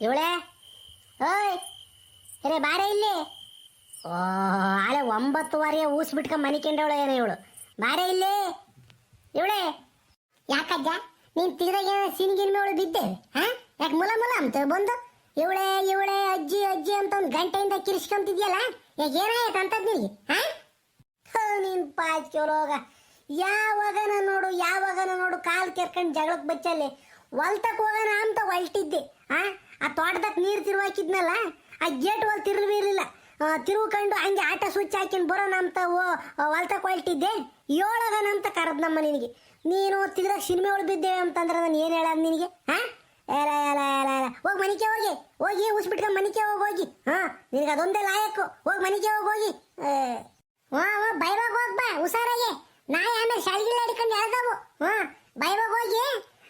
ಇವಳೆ? ಓಯ್ ಅರೆ ಬಾರೆ ಇಲ್ಲಿ? ಓ, ಆಳೆ ಒಂಬತ್ತುವರೆ ಊಸ್ ಬಿಟ್ಕ ಮನೆ ಏನೇ ಇವಳು. ಬಾರೆ ಇಲ್ಲಿ? ಇವಳೆ? ಯಾಕಜ್ಜ, ನೀನು ತಿರ್ದಾಗ ಸಿನಿಗಿನ ಮೇವಳು ಬಿದ್ದೆ? ಹಾ? ಯಾಕೆ ಮುಲ ಮುಲ ಅಂತ ಬಂದು? ಇವಳೆ ಇವಳೆ, ಅಜ್ಜಿ ಅಜ್ಜಿ ಅಂತ ಒಂದು ಗಂಟೆಯಿಂದ ಕಿರಿಸ್ಕೊಂತಿದ್ಯಲ್ಲ ಯಾಕೆ ಏನಾಯ್ತು ಅಂತದ್ ನಿನಗೆ, ಹಾ? ನೀನು ಪಾಚ್ಕೊಳೋಗ ಯಾವಾಗನ ನೋಡು ಯಾವಾಗನ ನೋಡು, ಕಾಲ್ ಕೆರ್ಕೊಂಡು ಜಗಳಕ್ಕೆ ಬಚ್ಚಲ್ಲಿ. ಹೊಲ್ತಕ್ ಹೋಗೋಣ ಅಂತ ಹೊಲ್ಟಿದ್ದೆ. ಆ ಆ ತೋಟದಾಗ ನೀರು ತಿರುವಾಕಿದ್ನಲ್ಲ ಆ ಗೇಟ್ ಹೊಲ್ ತಿರುವಿರ್ಲಿಲ್ಲ ತಿರುವುಕೊಂಡು ಹಂಗೆ ಆಟ ಸ್ವಿಚ್ ಹಾಕಿನ್ ಬರೋಣ ಅಂತ ಓ ಹೊಲ್ತಕ್ ಹೊಲ್ಟಿದ್ದೆ. ಏಳೋಗಣ ಅಂತ ಕರೆದ್ನಮ್ಮ ನಿನಗೆ ನೀನು ತಿರ್ಗ ಸಿನಿಮೆ ಒಳಗೆ ಬಿದ್ದೇವೆ ಅಂತಂದ್ರೆ ನಾನು ಏನು ಹೇಳೋದು ನಿನಗೆ? ಹಾ ಏಲ ಹೋಗಿ ಮನಿಕೆ ಹೋಗಿ. ಹೋಗಿ, ಉಸ್ಬಿಟ್ಕೊಂಡು ಮನಿಕೆ ಹೋಗಿ ಹೋಗಿ. ಹಾ, ನಿನಗೆ ಅದೊಂದೇ ಲಾಯಕ್ಕು. ಹೋಗಿ ಮನಿಕೆ ಹೋಗಿ ಹೋಗಿ. ಹಾ ಹಾ ಬೈವಾಗ ಹೋಗ್ಬಾ ಹುಷಾರಾಗಿ. ನಾಯಿ ಆಮೇಲೆ ಶಾಲೆಗಿಲ್ಲ ಹಿಡ್ಕೊಂಡು ಹೇಳ್ದವು ಹಾ ಬೈವಾಗ ಹೋಗಿ.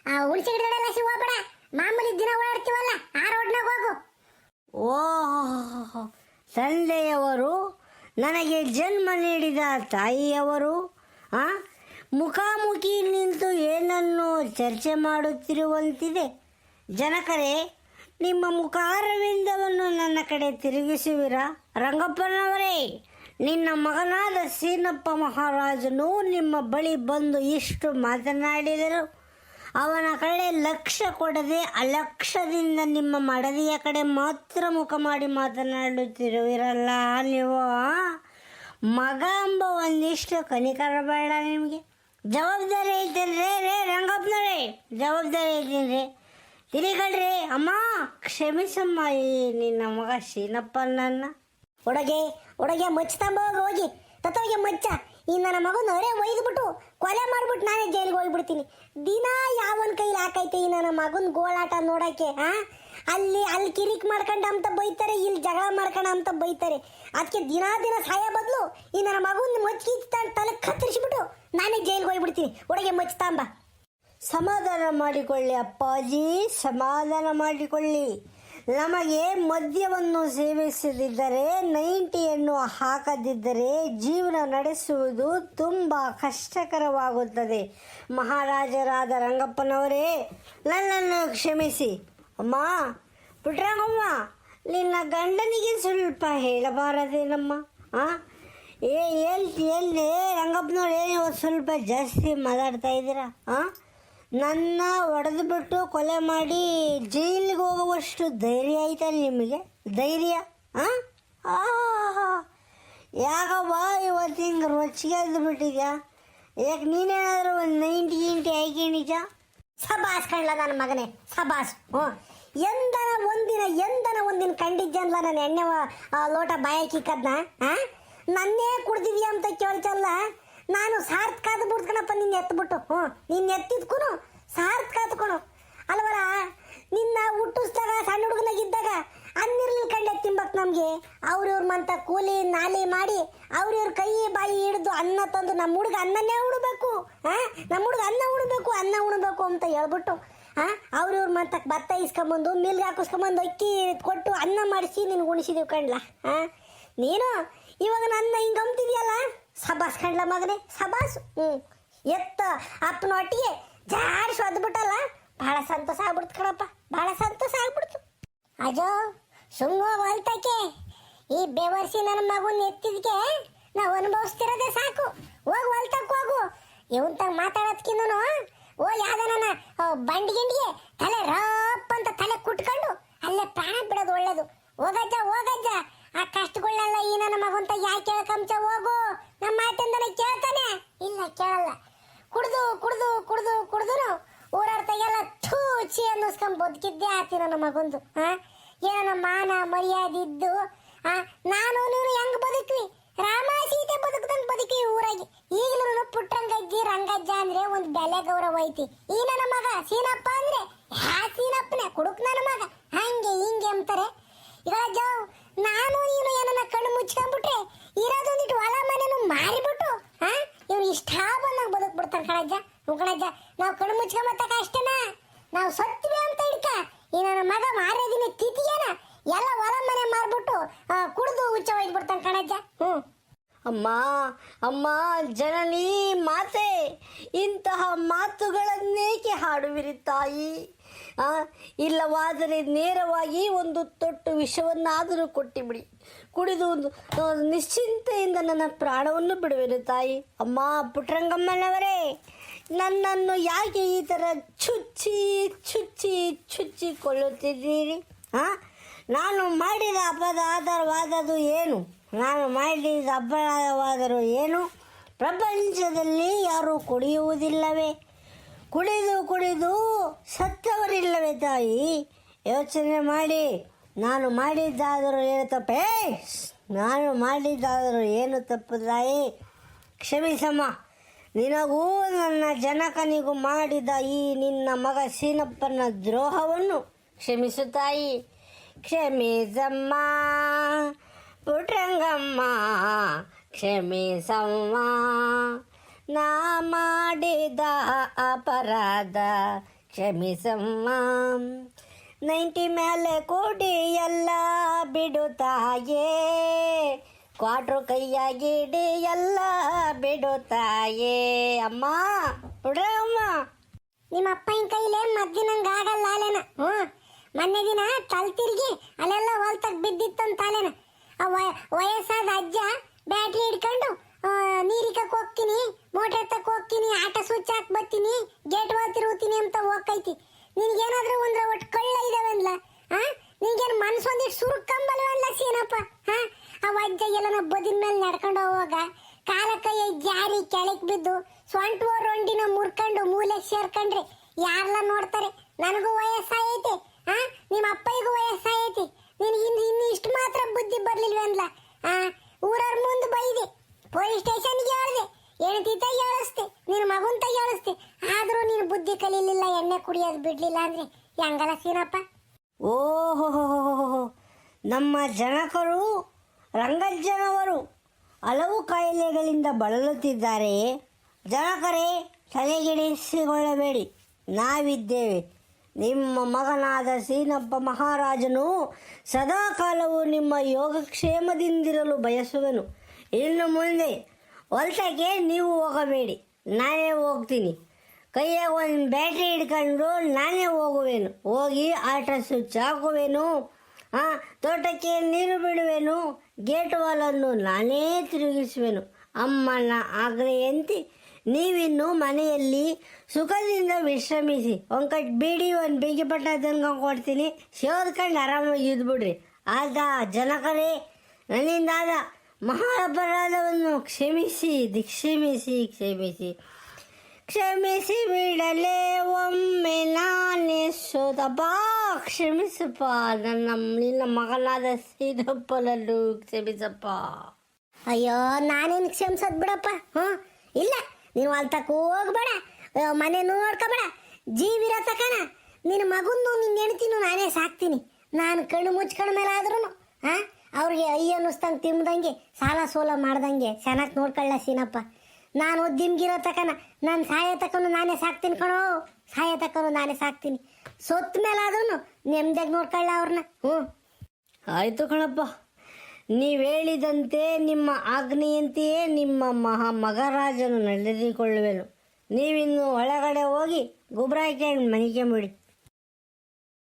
ಹುಣಸೆ ಗಿಡಗಳೆಲ್ಲ ಸಿಗೋಬೇಡ ಮಾಮೂಲಿ ದಿನ ಓಡಾಡ್ತೀವಲ್ಲ ಆ ರೋಡ್ನಾಗ ಹೋಗು. ಓ ತಂದೆಯವರು ನನಗೆ ಜನ್ಮ ನೀಡಿದ ತಾಯಿಯವರು, ಆ? ಮುಖಾಮುಖಿ ನಿಂತು ಏನನ್ನು ಚರ್ಚೆ ಮಾಡುತ್ತಿರುವಂತಿದೆ. ಜನಕರೇ, ನಿಮ್ಮ ಮುಖಾರವಿಂದವನ್ನು ನನ್ನ ಕಡೆ ತಿರುಗಿಸುವಿರಾ? ರಂಗಪ್ಪನವರೇ, ನಿನ್ನ ಮಗನಾದ ಸೀನಪ್ಪ ಮಹಾರಾಜನು ನಿಮ್ಮ ಬಳಿ ಬಂದು ಇಷ್ಟು ಮಾತನಾಡಿದರು. ಅವನ ಕಡೆ ಲಕ್ಷ್ಯ ಕೊಡದೆ ಅಲಕ್ಷ್ಯದಿಂದ ನಿಮ್ಮ ಮಡದಿಯ ಕಡೆ ಮಾತ್ರ ಮುಖ ಮಾಡಿ ಮಾತನಾಡುತ್ತಿರುವಿರಲ್ಲ ನೀವು? ಮಗ ಎಂಬ ಒಂದಿಷ್ಟು ಕನಿಕರ ಬೇಡ ನಿಮಗೆ. ಜವಾಬ್ದಾರಿ ಐತೇನ್ರಿ? ರೇ ರಂಗಪ್ಪನರೇ ಜವಾಬ್ದಾರಿ ಐತೇನು ರೀ ತಿರಿಗಳ್ರಿ ಅಮ್ಮ, ಕ್ಷಮಿಸಮ್ಮ ಈ ನಿನ್ನ ಮಗ ಶೀನಪ್ಪ ನನ್ನ ಒಡಗೆ ಮಚ್ಚ ಹೋಗಿ ಹೋಗಿ, ತತ್ತೋಗಿ ಮಚ್ಚ. ಈ ನನ್ನ ಮಗನ ಅರೆ ಒಯ್ದುಬಿಟ್ಟು ಕೊಲೆ ಮಾಡ್ಬಿಟ್ಟು ನಾನೇ ಜೈಲಿಗೆ ಹೋಗ್ಬಿಡ್ತೀನಿ. ದಿನ ಯಾವನ್ ಕೈಲಿ ಹಾಕೈತೆ ಈ ನನ್ನ ಮಗನ ಗೋಳಾಟ ನೋಡಕ್ಕೆ, ಆ? ಅಲ್ಲಿ ಅಲ್ಲಿ ಕಿರಿಕ್ ಮಾಡ್ಕೊಂಡ ಅಂತ ಬೈತಾರೆ, ಇಲ್ಲಿ ಜಗಳ ಮಾಡ್ಕೊಂಡ ಅಂತ ಬೈತಾರೆ. ಅದಕ್ಕೆ ದಿನ ದಿನ ಸಾಯ ಬದಲು ಈ ನನ್ನ ಮಗುನ ಮಚ್ಚಿ ತಲೆ ಕತ್ತರಿಸ್ಬಿಟ್ಟು ನಾನೇ ಜೈಲಿಗೆ ಹೋಗ್ಬಿಡ್ತೀನಿ. ಒಳಗೆ ಮಚ್ಚತಾಂಬ ಸಮಾಧಾನ ಮಾಡಿಕೊಳ್ಳಿ ಅಪ್ಪಾಜಿ, ಸಮಾಧಾನ ಮಾಡಿಕೊಳ್ಳಿ. ನಮಗೆ ಮದ್ಯವನ್ನು ಸೇವಿಸದಿದ್ದರೆ, ನೈಂಟಿಯನ್ನು ಹಾಕದಿದ್ದರೆ ಜೀವನ ನಡೆಸುವುದು ತುಂಬ ಕಷ್ಟಕರವಾಗುತ್ತದೆ. ಮಹಾರಾಜರಾದ ರಂಗಪ್ಪನವರೇ, ನನ್ನನ್ನು ಕ್ಷಮಿಸಿ. ಅಮ್ಮ ಪುಟ್ರಂಗಮ್ಮ ನಿನ್ನ ಗಂಡನಿಗೆ ಸ್ವಲ್ಪ ಹೇಳಬಾರದೇನಮ್ಮ? ಆ? ಏ ಎಲ್ಲಿ ಎಲ್ಲಿ ರಂಗಪ್ಪನವ್ರು ಏನು ಸ್ವಲ್ಪ ಜಾಸ್ತಿ ಮಾತಾಡ್ತಾ ಇದ್ದೀರಾ? ಆ? ನನ್ನ ಒಡೆದು ಬಿಟ್ಟು ಕೊಲೆ ಮಾಡಿ ಜೈಲಿಗೆ ಹೋಗುವಷ್ಟು ಧೈರ್ಯ ಐತಲ್ಲ ನಿಮಗೆ? ಧೈರ್ಯ ಹಾಂ. ಯಾಕವ್ವ, ಇವತ್ತು ಹಿಂಗೆ ರೊಚ್ಚಿಗೆ ಬಿಟ್ಟಿದ್ಯಾ ಯಾಕೆ ನೀನೇನಾದರೂ ಒಂದು ನೈಂಟಿ ಗಿಂಟಿ ನಿಜ? ಸಬಾಸ್ ಕಣ್ಲ ನನ್ನ ಮಗನೇ, ಸಬಾಸ್. ಹ್ಞೂ. ಎಂದನ ಒಂದಿನ ಎಂದನ ಒಂದಿನ ಕಂಡಿದ್ದಲ್ಲ ನಾನು ಎಣ್ಣೆ ಲೋಟ ಬಾಯಕಿಕ್ಕದ್ನ ಹಾಂ ನನ್ನೇ ಕುಡ್ದಿದ್ಯಾ ಅಂತ ಕೇಳ್ತಲ್ಲ? ನಾನು ಸಾರ್ಥಕ ಕಾದು ಬಿಡ್ತಕಣಪ್ಪ ನಿನ್ನ ಎತ್ಬಿಟ್ಟು. ಹ್ಞೂ, ನಿನ್ನ ಎತ್ತಿದ್ಕೂ ಸಾರ್ಥ ಕಾದ್ಕೊಳು ಅಲ್ವರ ನಿನ್ನ ಹುಟ್ಟಿಸ್ದಾಗ, ಸಣ್ಣ ಹುಡುಗನಾಗಿದ್ದಾಗ ಅನ್ನಿರ್ಲಿಲ್ಲ ಕಂಡೆ ತಿಂಬಕ್ ನಮಗೆ. ಅವ್ರಿವ್ರ ಮಂತ ಕೂಲಿ ನಾಲಿ ಮಾಡಿ ಅವ್ರಿವ್ರ ಕೈ ಬಾಯಿ ಹಿಡಿದು ಅನ್ನ ತಂದು ನಮ್ಮ ಹುಡುಗ ಅನ್ನನೇ ಉಣ್ಬೇಕು. ಹಾಂ? ನಮ್ಮ ಹುಡುಗ ಅನ್ನ ಉಣ್ಬೇಕು ಅನ್ನ ಉಣ್ಬೇಕು ಅಂತ ಹೇಳ್ಬಿಟ್ಟು ಆ ಅವ್ರಿವ್ರ ಮಂತಕ್ಕೆ ಭತ್ತ ಇಸ್ಕೊಂಬಂದು, ಮಿಲ್ಗೆ ಹಾಕಿಸ್ಕೊಂಬಂದು ಅಕ್ಕಿ ಕೊಟ್ಟು ಅನ್ನ ಮಾಡಿಸಿ ನಿನ್ಗೆ ಉಣಿಸಿದೀವಿ ಕಣ್ಲ? ಹಾಂ? ನೀನು? ಇವಾಗ ನನ್ನ ಹಿಂಗೆ ಅಂತಿದ್ಯಲ್ಲ ಸಬಾಸ್ ಕಂಡ್ಲ ಮಗನೇ ಸಬಾಸ್ ಹ್ಞೂ. ಎತ್ತ ಅಪ್ಪನ ಒಟ್ಟಿಗೆ ಜಾಡ್ಸಿ ಒದ್ಬಿಟ್ಟಲ್ಲ ಭಾಳ ಸಂತೋಷ ಆಗ್ಬಿಡ್ತು ಕಣಪ್ಪ, ಭಾಳ ಸಂತೋಷ ಆಗ್ಬಿಡ್ತು. ಅಜೋ ಸುಮ್ಮ ಹೊಲ್ತಕ್ಕೆ ಈ ಬೆವರ್ಸಿ ನನ್ನ ಮಗುನ ಎತ್ತಿದ್ಕೆ ನಾವು ಅನುಭವಿಸ್ತಿರೋದೆ ಸಾಕು. ಹೋಗಿ ಹೊಲ್ತಕ್ಕೆ ಹೋಗು. ಇವಂತಾಗ ಮಾತಾಡೋದ್ಕಿನ್ನೂ ಓ ಯಾವ್ದ ನನ್ನ ಬಂಡಿ ಗಿಂಡಿಗೆ ತಲೆ ರಪ್ ಅಂತ ತಲೆ ಕುಟ್ಕೊಂಡು ಅಲ್ಲೇ ಪ್ರಾಣ ಬಿಡೋದು ಒಳ್ಳೇದು. ಹೋಗಜ್ಜ ಹೋಗಜ್ಜ. ಆ ಕಷ್ಟಗಳನ್ನೆಲ್ಲ ಈ ನನ್ನ ಮಗಂತ ಯಾಕೆ ಕೇಳಕಂಚ ಹೋಗು? ನಮ್ಮ ಮಾತಿಂದನೇ ಕೇಳ್ತಾನೆ? ಇಲ್ಲ, ಕೇಳಲ್ಲ. ಕುಡ್ದು ಕುಡ್ದು ಕುಡ್ದು ಕುಡ್ದು ಊರಾಡ್ತಾಗೆಲ್ಲ ಥೂ ಚಿ ಅನ್ನಿಸ್ಕೊಂಡ್ ಬದುಕಿದ್ದೇ ಆತಿ ನನ್ನ ಮಗಂದು ಹಾ ಏನೋ ಮಾನ ಮರ್ಯಾದೆ ಇದ್ದು ಆ? ನಾನು, ನೀನು ಹೆಂಗ್ ಬದುಕ್ವಿ ರಾಮ ಸೀತೆ ಬದುಕದಂಗ್ ಬದುಕಿ ಊರಾಗಿ. ಈಗಲೂ ಪುಟ್ಟಂಗಜ್ಜಿ, ರಂಗಜ್ಜ ಅಂದ್ರೆ ಒಂದ್ ಬೆಲೆ ಗೌರವ ಐತಿ. ಈ ನನ್ನ ಮಗ ಸೀನಪ್ಪ ಅಂದ್ರೆ ಯಾ ಸೀನಪ್ಪನೇ, ಕುಡುಕ್ ನನ್ನ ಮಗ. ಹಂಗೆ ಹಿಂಗೆ ಅಂತಾರೆ. ಜಾವ್ ನಾನು, ನೀನು ಏನನ್ನ ಕಣ್ಣು ಮುಚ್ಕೊಂಡ್ಬಿಟ್ರೆ ಇರೋದೊಂದಿಟ್ಟು ಹೊಲ ಮನೆನು ಮಾರಿಬಿಟ್ಟು ಹಾ ಇವ್ರು ಇಷ್ಟ ಬಂದಾಗ ಬದುಕ್ ಬಿಡ್ತಾರೆ ಕಣಜ್ಜ ಹ್ಞೂ ಕಣಜ್ಜ ನಾವು ಕಣ್ಣು ಮುಚ್ಕೊಂಬತ್ತಕ ಅಷ್ಟೇನಾ? ನಾವು ಸತ್ವಿ ಅಂತ ಹಿಡ್ಕ, ಈ ನನ್ನ ಮಗ ಮಾರೇದಿನ ತಿಥಿಯೇನ, ಎಲ್ಲ ಹೊಲ ಮನೆ ಮಾರ್ಬಿಟ್ಟು ಕುಡಿದು ಕುಡ್ದು ಒಯ್ದು ಬಿಡ್ತಾನೆ ಕಣಜ್ಜ. ಹ್ಞೂ ಅಮ್ಮ ಅಮ್ಮ ಜನನಿ ಮಾತೆ, ಇಂತಹ ಮಾತುಗಳನ್ನೇಕೆ ಹಾಡುವಿರಿ ತಾಯಿ? ಆ, ಇಲ್ಲವಾದರೆ ನೇರವಾಗಿ ಒಂದು ತೊಟ್ಟು ವಿಷವನ್ನಾದರೂ ಕೊಟ್ಟಿಬಿಡಿ. ಕುಡಿದು ಒಂದು, ನಿಶ್ಚಿಂತೆಯಿಂದ ನನ್ನ ಪ್ರಾಣವನ್ನು ಬಿಡುವೆನು ತಾಯಿ. ಅಮ್ಮ ಪುಟ್ರಂಗಮ್ಮನವರೇ ನನ್ನನ್ನು ಯಾಕೆ ಈ ಥರ ಚುಚ್ಚಿ ಚುಚ್ಚಿ ಚುಚ್ಚಿಕೊಳ್ಳುತ್ತಿದ್ದೀರಿ ಹಾಂ ನಾನು ಮಾಡಿದ ಅಪರಾಧವಾದದು ಏನು? ನಾನು ಮಾಡಿದ ಹಬ್ಬವಾದರೂ ಏನು? ಪ್ರಪಂಚದಲ್ಲಿ ಯಾರೂ ಕುಡಿಯುವುದಿಲ್ಲವೇ? ಕುಡಿದು ಕುಡಿದು ಸತ್ತವರಿಲ್ಲವೇ ತಾಯಿ ಯೋಚನೆ ಮಾಡಿ. ನಾನು ಮಾಡಿದ್ದಾದರೂ ಏನು ತಪ್ಪೇ? ನಾನು ಮಾಡಿದ್ದಾದರೂ ಏನು ತಪ್ಪು ತಾಯಿ? ಕ್ಷಮಿಸಮ್ಮ. ನಿನಗೂ ನನ್ನ ಜನಕನಿಗೂ ಮಾಡಿದ ಈ ನಿನ್ನ ಮಗ ಸೀನಪ್ಪನ ದ್ರೋಹವನ್ನು ಕ್ಷಮಿಸು ತಾಯಿ. ಕ್ಷಮಿಸಮ್ಮ. ಪುಟ್ರಂಗಮ್ಮ ಕ್ಷಮಿಸಮ್ಮ. ನಾ ಮಾಡಿದ ಅಪರಾಧ ಕ್ಷಮಿಸಮ್ಮ. ನೈಂಟಿ ಮೇಲೆ ಕೂಡಿ ಎಲ್ಲ ಬಿಡುತ್ತಾಯೇ ಕ್ವಾಟ್ರು ಕೈಯಾಗಿಡಿ ಎಲ್ಲ ಬಿಡುತ್ತಾಯೇ ಅಮ್ಮ ಬಿಡ್ರಮ್ಮ ನಿಮ್ಮ ಅಪ್ಪನ ಕೈಲೇ ಮದ್ದಿನಂಗ ಆಗಲ್ಲ ಅಲೆನ ಹ್ಞೂ. ಮೊನ್ನೆ ದಿನ ತಲ್ ತಿರುಗಿ ಅಲ್ಲೆಲ್ಲ ಹೊಲ್ತಕ್ ಬಿದ್ದಿತ್ತಂತ ಅಲೆನ ಆ ವಯ- ವಯಸ್ಸಾದ ಅಜ್ಜ ಬ್ಯಾಟ್ರಿ ಹಿಡ್ಕೊಂಡು ಆ, ನೀರಿಕಕ್ ಹೋಗ್ತೀನಿ ಮೋಟರ್ ತಕ್ಕ ಹೋಗ್ತೀನಿ ಆಟ ಸ್ವಿಚ್ ಹಾಕ್ ಬರ್ತೀನಿ ಗೇಟ್ ಹೋಗ್ತಿರ್ತೀನಿ ಅಂತ ಹೋಗ್ತೈತಿ. ನಿನ್ಗೇನಾದ್ರೂ ಒಂದ್ರ ಒಟ್ಟು ಕಳ್ಳ ಇದಾವೆಲ್ಲ ಹಾ ನಿನ್ಗೇನು ಮನ್ಸೊಂದಿಟ್ಟು ಸುರ್ಕಂಬಲ್ವಲ್ಲ ಸೀನಪ್ಪ? ಹಾ ಆ ಅಜ್ಜ ಎಲ್ಲನ ಬದಿನ ಮೇಲೆ ನಡ್ಕೊಂಡು ಹೋಗುವಾಗ ಕಾಲ ಕೈ ಜಾರಿ ಕೆಳಕ್ ಬಿದ್ದು ಸ್ವಂಟ ರೊಂಡಿನ ಮುರ್ಕೊಂಡು ಮೂಲೆ ಸೇರ್ಕೊಂಡ್ರೆ ಯಾರೆಲ್ಲ ನೋಡ್ತಾರೆ? ನನಗೂ ವಯಸ್ಸಾಯ್ತಿ. ಹಾ ನಿಮ್ಮ ಅಪ್ಪಯ್ಯಗೂ ವಯಸ್ಸಾಯ್ತಿ. ನೀನು ಇನ್ನು ಇನ್ನು ಇಷ್ಟು ಮಾತ್ರ ಬುದ್ಧಿ ಬರ್ಲಿಲ್ವೇ ಅನ್ಲ ಹಾ ಊರವ್ರ ಮುಂದೆ ಬೈದೆ ಪೊಲೀಸ್ ಸ್ಟೇಷನ್ಗೆ ಹೇಳ್ದೆ ಹೆಣ್ತಿ ತೈ ಹೇಳಿಸ್ತೆ ನಿನ್ನ ಮಗನ್ ತೈ ಹೇಳಿಸ್ತೆ ಆದ್ರೂ ನೀನು ಬುದ್ಧಿ ಕಲೀಲಿಲ್ಲ ಎಣ್ಣೆ ಕುಡಿಯೋದು ಬಿಡ್ಲಿಲ್ಲ ಅಂದ್ರೆ ಹೆಂಗಲ್ಲ ಸೀನಪ್ಪ? ಓಹೋ ನಮ್ಮ ಜನಕರು, ರಂಗಜ್ಜನವರು ಹಲವು ಕಾಯಿಲೆಗಳಿಂದ ಬಳಲುತ್ತಿದ್ದಾರೆ. ಜನಕರೇ ತಲೆಗಿಡಿಸಿಕೊಳ್ಳಬೇಡಿ ನಾವಿದ್ದೇವೆ. ನಿಮ್ಮ ಮಗನಾದ ಸೀನಪ್ಪ ಮಹಾರಾಜನು ಸದಾಕಾಲವು ನಿಮ್ಮ ಯೋಗಕ್ಷೇಮದಿಂದಿರಲು ಬಯಸುವನು. ಇನ್ನು ಮುಂದೆ ಹೊಲ್ತಕ್ಕೆ ನೀವು ಹೋಗಬೇಡಿ. ನಾನೇ ಹೋಗ್ತೀನಿ. ಕೈಯಾಗ ಒಂದು ಬ್ಯಾಟ್ರಿ ಹಿಡ್ಕೊಂಡು ನಾನೇ ಹೋಗುವೆನು. ಹೋಗಿ ಆಟ ಸ್ವಿಚ್ ಹಾಕುವೆನು ಆ, ತೋಟಕ್ಕೆ ನೀರು ಬಿಡುವೆನು. ಗೇಟ್ ವಾಲನ್ನು ನಾನೇ ತಿರುಗಿಸುವೆನು. ಅಮ್ಮನ ಆಗ್ರೆಯಂತೆ ನೀವಿನ್ನು ಮನೆಯಲ್ಲಿ ಸುಖದಿಂದ ವಿಶ್ರಮಿಸಿ. ಒಂದು ಬೀಡಿ, ಒಂದು ಬೆಂಕಿ ಪಟ್ಟ ಕೊಡ್ತೀನಿ. ಸೇವ್ಕೊಂಡು ಆರಾಮಾಗಿ ಇದ್ಬಿಡ್ರಿ. ಆದ ಜನಕರೇ, ನನ್ನಿಂದಾದ ಮಹಾ ಅಪರಾಧವನ್ನು ಕ್ಷಮಿಸಿ, ದಿಕ್ಷಮಿಸಿ, ಕ್ಷಮಿಸಿ. ಕ್ಷಮಿಸಿ ಬಿಡಲೇ, ಒಮ್ಮೆ ನಾನೇ ಸೋದಪ್ಪ ಕ್ಷಮಿಸಪ್ಪ. ನನ್ನ ನಿನ್ನ ಮಗನಾದ ಸೀದಪ್ಪನನ್ನು ಕ್ಷಮಿಸಪ್ಪ. ಅಯ್ಯೋ, ನಾನೇನು ಕ್ಷಮಿಸೋದ್ ಬಿಡಪ್ಪ? ಹ್ಞೂ, ಇಲ್ಲ, ನೀನು ಅಲ್ಲಿ ತಕ್ಕ ಹೋಗ್ಬೇಡ. ಮನೆ ನೋಡ್ಕೊಬೇಡ. ಜೀವಿರ ತಕನ ನಿನ್ನ ಮಗುನ್ನು ನಿನ್ನ ಹೆಣ್ತಿನೂ ನಾನೇ ಸಾಕ್ತೀನಿ. ನಾನು ಕಣ್ಣು ಮುಚ್ಕೊಂಡ ಮೇಲೆ ಆದ್ರೂ ಹಾಂ ಅವ್ರಿಗೆ ಅಯ್ಯ ಅನ್ನಿಸ್ತಂಗೆ ತಿಂಬ್ದಂಗೆ ಸಾಲ ಸೋಲ ಮಾಡ್ದಂಗೆ ಚೆನ್ನಾಗಿ ನೋಡ್ಕೊಳ್ಳ ಸೀನಪ್ಪ. ನಾನು ದಿಮ್ಗಿರೋ ತಕನ ನಾನು ಸಾಯ ತಕೊಂಡು ನಾನೇ ಸಾಕ್ತೀನಿ ಕಣೋ. ಸಾಯ ತಕೊಂಡು ನಾನೇ ಸಾಕ್ತೀನಿ. ಸೊತ್ತ ಮೇಲೆ ಆದ್ರೂ ನೆಮ್ಮದಿಯಾಗಿ ನೋಡ್ಕೊಳ್ಳ ಅವ್ರನ್ನ ಹ್ಞೂ. ಆಯಿತು ಕಣಪ್ಪ. ನೀವು ಹೇಳಿದಂತೆ ನಿಮ್ಮ ಆಗ್ನೆಯಂತೆಯೇ ನಿಮ್ಮ ಮಹಾ ಮಗರಾಜನು ನಡೆದುಕೊಳ್ಳುವೆನು. ನೀವಿನ್ನು ಒಳಗಡೆ ಹೋಗಿ ಗೊಬ್ಬರ ಹಾಕಿ ಮನೆಗೆ ಬಿಡಿ